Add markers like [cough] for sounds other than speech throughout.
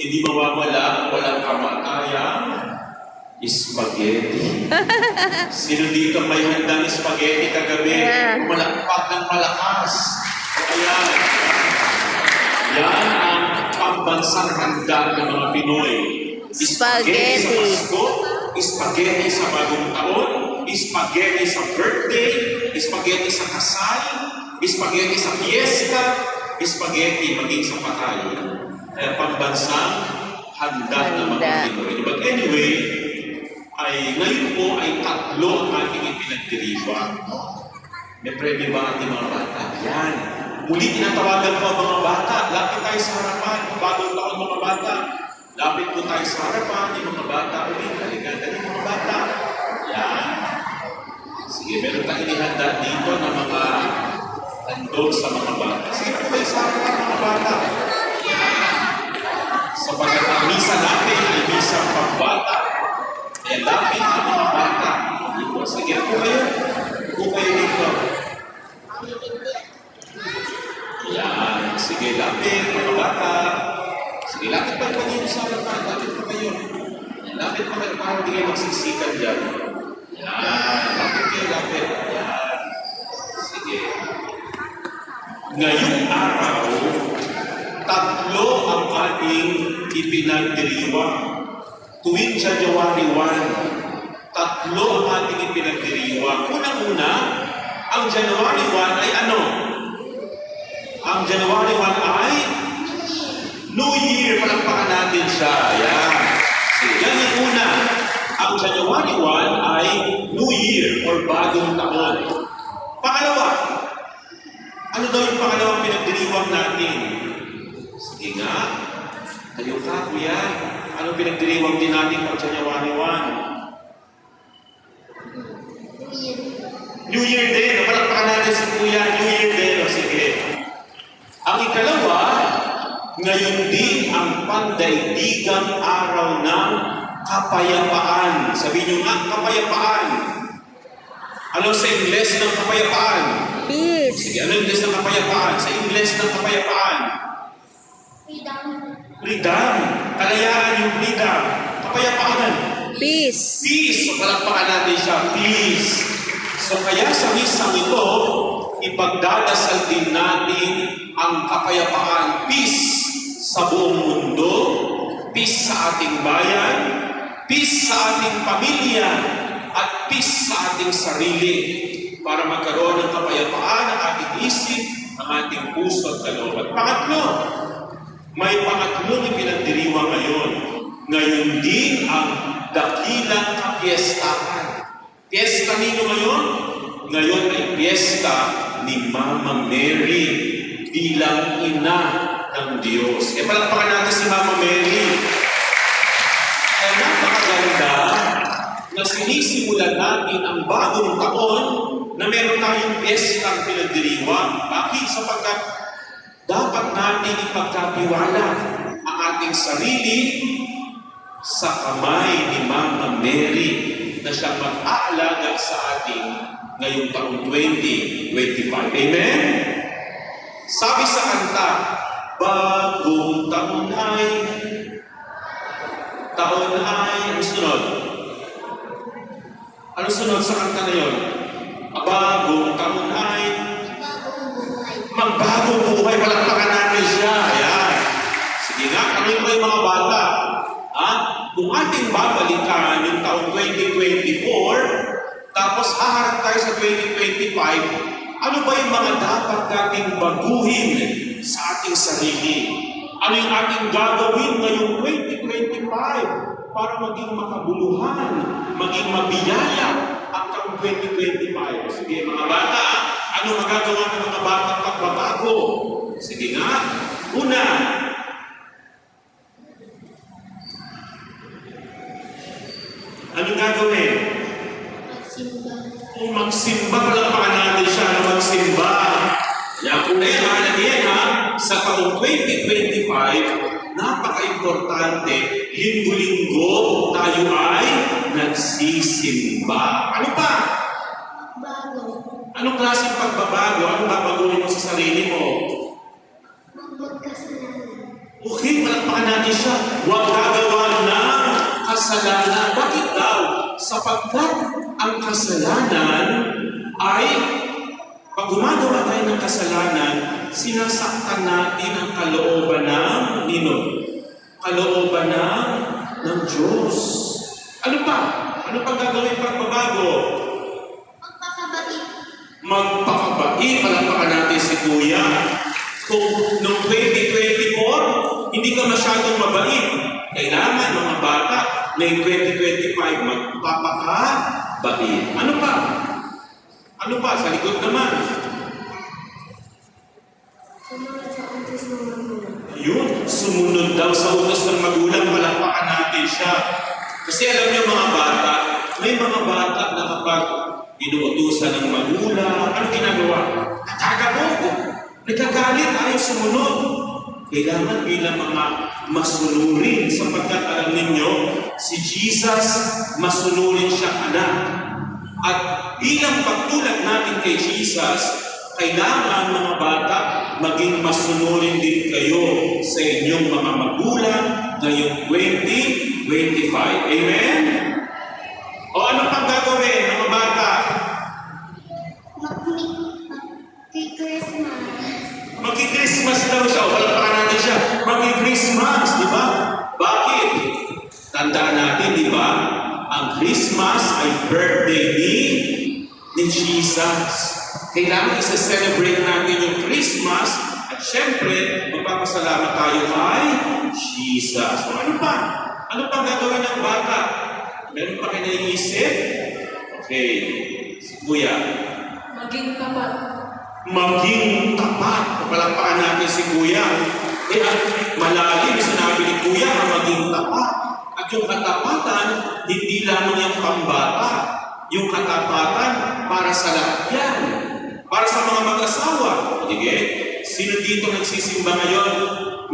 hindi mawawala ang walang kamatayang spaghetti. [laughs] Sino dito may handang spaghetti kagabi? Yeah. Malakpak ng malakas. Ayan. Yan ang pambansang handa ng mga Pinoy. Spaghetti. sa Pasko, spaghetti sa bagong taon, spaghetti sa birthday, spaghetti sa kasal, spaghetti sa fiesta, spaghetti maging sa patay. Kaya pambansang handa Handa. Pinoy. But anyway, ay ngayon po ay tatlo ang ating ipinagdiriwang. May premyo ba ating mga bata? Yan. Muli tinatawagan ko ang mga bata. Lapit tayo sa harapan. Bagong taon mga bata. Lapit po tayo sa harapan. Yung mga bata. Uli, halika. Dali mga bata. Yan. Sige, meron tayong inihanda dito ng mga handog sa mga bata. Sige, po tayo sa harapan mga bata. Sapagkat ang misa natin ay misa pambata. Kaya lapit ang mga bata. Sige po kayo. Po kayo dito. Yan. Sige, lapit mga bata. Sige, lapit pa kayo sa harapan. Lapit pa kayo. Lapit pa kayo para hindi kayo magsisikan dyan. Yan. Lapit kayo, lapit. Yan. Sige. Ngayong araw, ipinagdiriwang. Tuwing January 1, tatlo ang ating ipinagdiriwang. Unang-una, ang January 1 ay ano? Ang January 1 ay New Year. Palakpakan natin siya. Yan. Yan yung una. Ang January 1 ay New Year or bagong taon. Pangalawa, ano daw yung pangalawang pinagdiriwang natin? Sige nga. Tayo ka, kuya. Ano pinagdiriwang din natin pag January 1? New Year din. Palakpakan natin si kuya. New Year din. O sige. Ang ikalawa, ngayon din ang pandaigdigang araw ng kapayapaan. Sabi niyo nga, kapayapaan. Ano sa Ingles ng kapayapaan? Peace. Sige, ano yung Ingles ng kapayapaan? Sa Ingles ng kapayapaan? Freedom. Kalayaan yung freedom. Kapayapaan. Peace. Peace. So, palakpakan natin siya. Peace. So, kaya sa misang ito, ipagdadasal din natin ang kapayapaan. Peace sa buong mundo. Peace sa ating bayan. Peace sa ating pamilya. At peace sa ating sarili. Para magkaroon ng kapayapaan ang ating isip, ang ating puso at kalooban. Pangatlo, may pangatlong ipinagdiriwang ngayon. Ngayon din ang dakilang kapiestahan. Piyesta ninyo ngayon? Ngayon ay piyesta ni Mama Mary bilang ina ng Diyos. E palakpakan natin si Mama Mary. Kaya napakaganda na sinisimulan natin ang bagong taon na meron tayong piyestang pinagdiriwang. Bakit? Sapagkat dapat natin ipagkapiwala ang ating sarili sa kamay ni Mama Mary na siyang mag-aalaga sa ating ngayong taong 2025. Amen? Sabi sa kanta, Bagong taon ay, taon ay, ano sunod? Ano sunod sa kanta na yun? Bagong taon ay, magbagong buhay, palakpakan natin siya. Ayan. Sige nga, kami ko yung mga bata. Ha? Kung ating babalikan yung taong 2024, tapos haharap tayo sa 2025, ano ba yung mga dapat nating baguhin sa ating sarili? Ano yung ating gagawin ngayong 2025 para maging makabuluhan, maging mabiyaya ang taong 2025? Sige mga bata, ano magagawa ng mga bata pagbabago? Sige nga. Una, anong gagawin? Kung magsimba, palakpakan natin siya na magsimba. Yan po na yan, mahalaga yan ha. Sa taong 2025, napaka-importante, linggo-linggo tayo ay nagsisimba. Ano pa? Bago. Anong klaseng pagbabago? Anong babaguhin mo sa sarili mo? Magkasalanan. Okay, palakpakan natin siya. Huwag gagawa ng kasalanan. Sapagkat ang kasalanan ay pag gumagawa tayo ng kasalanan, sinasaktan natin ang kalooban ng nino? Kalooban ng, ng Diyos. Ano pa? Ano pa gagawin pagbabago? Magpakabait. magpakabait, palakpakan natin si Kuya. Kung noong 2024, hindi ka masyadong mabait, kailangan mga bata, ngayong 2025, magpapakabait. Ano pa? Ano pa? Sa likod naman. Yun, sumunod daw sa utos ng magulang, palakpakan natin siya. Kasi alam niyo mga bata, may mga bata na kapag inuutusan ng magulang, ano ginagawa? Nagkakabog. Nagkagalit, ayaw sumunod. Kailangan bilang mga masunurin sapagkat alam ninyo, si Jesus masunurin siya anak. At bilang pagtulad natin kay Jesus, kailangan mga bata maging masunurin din kayo sa inyong mga magulang ngayong 2025. Amen? O ano pang gagawin mga bata? Mag-Christmas. Magki-Christmas daw siya. O palakpakan natin siya. Magki-Christmas, di ba? Bakit? Tandaan natin, di ba? Ang Christmas ay birthday ni, ni Jesus. Kailangan isa-celebrate natin yung Christmas at syempre, magpapasalamat tayo kay Jesus. O ano pa? Ano pang gagawin ng bata? Meron pa kayo naiisip? Okay. Si Kuya Maging tapat. maging tapat. Palakpakan natin si Kuya. Kaya malalim sinabi ni Kuya ang maging tapat. At yung katapatan, hindi lamang yung pambata. Yung katapatan para sa lahat yan. Para sa mga mag-asawa. Sige, sino dito nagsisimba ngayon?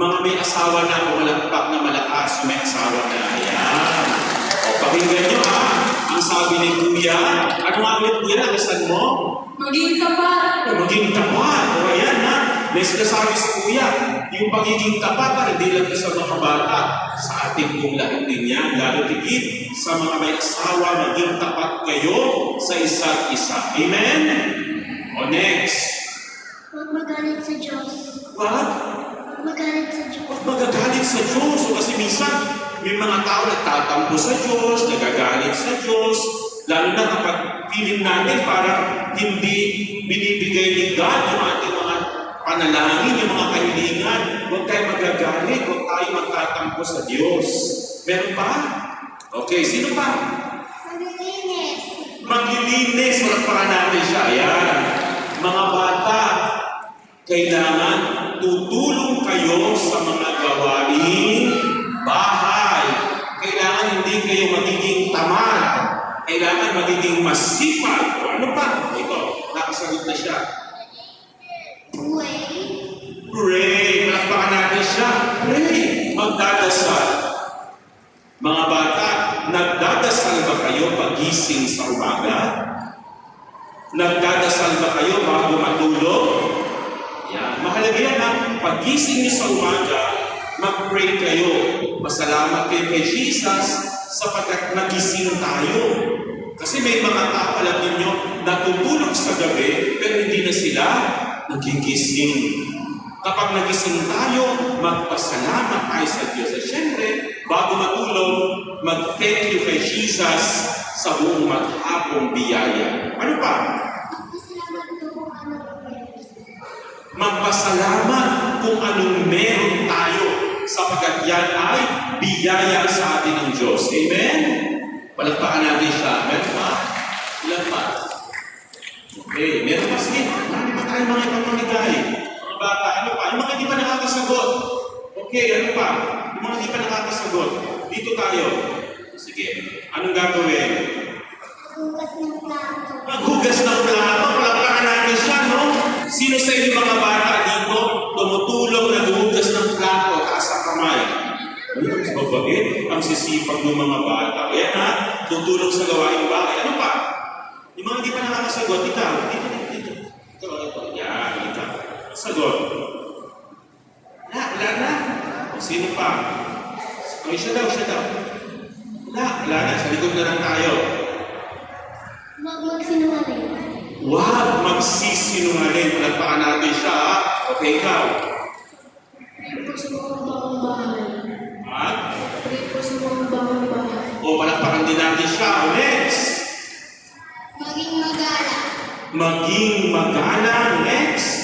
Mga may asawa na o malakpak na malakas, may asawa na. Ayan. O pakinggan nyo ha. Ang sabi ni Kuya, ano nga ulit Kuya, nakasan mo? Maging tapat. maging tapat. O ayan ha, may sinasabi si Kuya, yung pagiging tapat ay hindi lang sa mga bata, sa ating pong lahat din yan, lalo tigit sa mga may asawa, maging tapat kayo sa isa't isa. Amen? O next. Huwag magalit sa Diyos. What? Huwag magalit sa Diyos. Huwag magagalit sa Diyos. O kasi minsan, may mga tao nagtatampo sa Diyos, nagagalit sa Diyos, lalo na kapag feeling natin parang hindi binibigay ni God yung ating panalangin, yung mga kahilingan. Huwag tayo magagalit, huwag tayo magtatampo sa Diyos. Meron pa? Okay, sino pa? Maglilinis. Maglilinis, palakpakan natin siya. Ayan. Mga bata, kailangan tutulong kayo sa mga gawain bahay. Kailangan hindi kayo magiging tamad. Kailangan magiging masipag. O ano pa? Ito, nakasagot na siya. Mga bata, nagdadasal ba kayo pagising sa umaga? Nagdadasal ba kayo bago matulog? Yan. Mahalaga yan ha. Pagising niyo sa umaga, mag-pray kayo. Masalamat kayo kay Jesus sapagkat nagising tayo. Kasi may mga tao, alam ninyo, natutulog sa gabi, pero hindi na sila nagigising. Kapag nagising tayo, magpasalamat tayo sa Diyos. At syempre, bago matulog, mag-thank you kay Jesus sa buong maghapong biyaya. Ano pa? Pasalamat ko kung ano. Magpasalamat kung anong meron tayo sapagkat yan ay biyaya sa atin ng Diyos. Amen? Palagpakan natin siya. Meron pa? Ilan pa? Okay, meron pa. Sige, marami pa tayo mga ibang maligay. Mga bata, ano pa? Yung mga hindi pa nakakasagot. Okay, ano pa? Yung mga hindi pa nakakasagot. Dito tayo. Sige, anong gagawin? Maghugas ng plato. Maghugas ng plato, palakpakan natin siya, no? Sino sa inyo mga bata dito tumutulong naghuhugas ng plato, taas ang kamay? Ay, ang mabait, ang sisipag ng mga bata. Ayan ha, tutulong sa gawaing bahay. Ano pa? Yung mga hindi pa nakakasagot, ikaw, dito, dito, dito. Ito, ito, yan, ikaw. Sagot. Wala, wala na. Sino pa? O, isa daw, isa daw. Wala, wala na. Sa likod na lang tayo. Huwag magsinungaling. Huwag magsisinungaling. Palagpakan natin siya. ha? Okay, ikaw. Pray po sa mga bawang bahay. Ha? Pray po sa mga bahay. O palagpakan din natin siya. O, next. Maging magalang. Maging magalang. Next.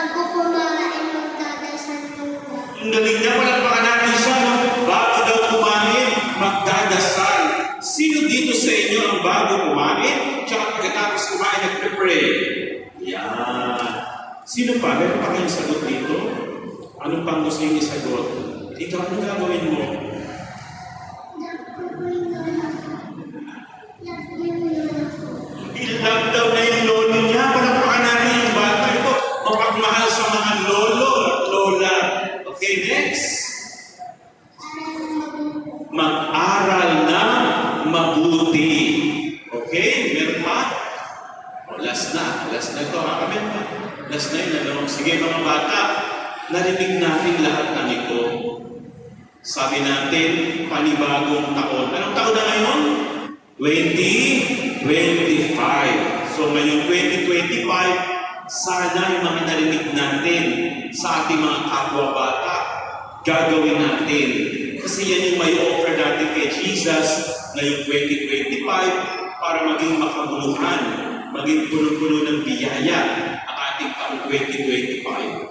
Bago kumain, magdadasal muna. Ang galing niya, palagpakan natin siya. No? Bago daw kumain, magdadasal. Sino dito sa inyo ang bago kumain? Tsaka pagkatapos kumain, nagpe-pray. Yan. Sino pa? Meron pa kayong sagot dito? Anong pang gusto yung isagot? Ikaw, ano gagawin mo? Bata. Narinig natin lahat ng ito. Sabi natin, panibagong taon. Anong taon na ngayon? 2025. So ngayon 2025, sana yung mga narinig natin sa ating mga kapwa-bata, gagawin natin. Kasi yan yung may offer natin kay Jesus ngayong 2025 para maging makabuluhan, maging puno-puno ng biyaya ang ating taong 2025.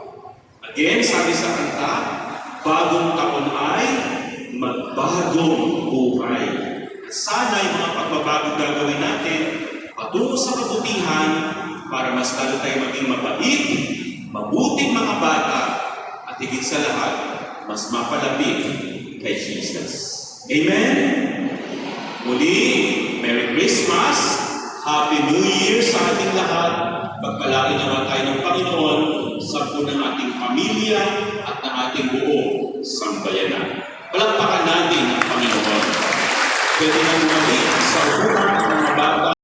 Again, sabi sa kanta, bagong taon ay magbagong buhay. Sana yung mga pagbabago gagawin natin patungo sa kabutihan para mas lalo tayo maging mabait, mabuting mga bata, at higit sa lahat, mas mapalapit kay Jesus. Amen? Muli, Merry Christmas! Happy New Year sa ating lahat! Pagpalain naman tayo ng Panginoon sa po ng ating pamilya at ng ating buong sambayanan. Palakpakan natin ang Panginoon. Pwede na bumalik sa upuan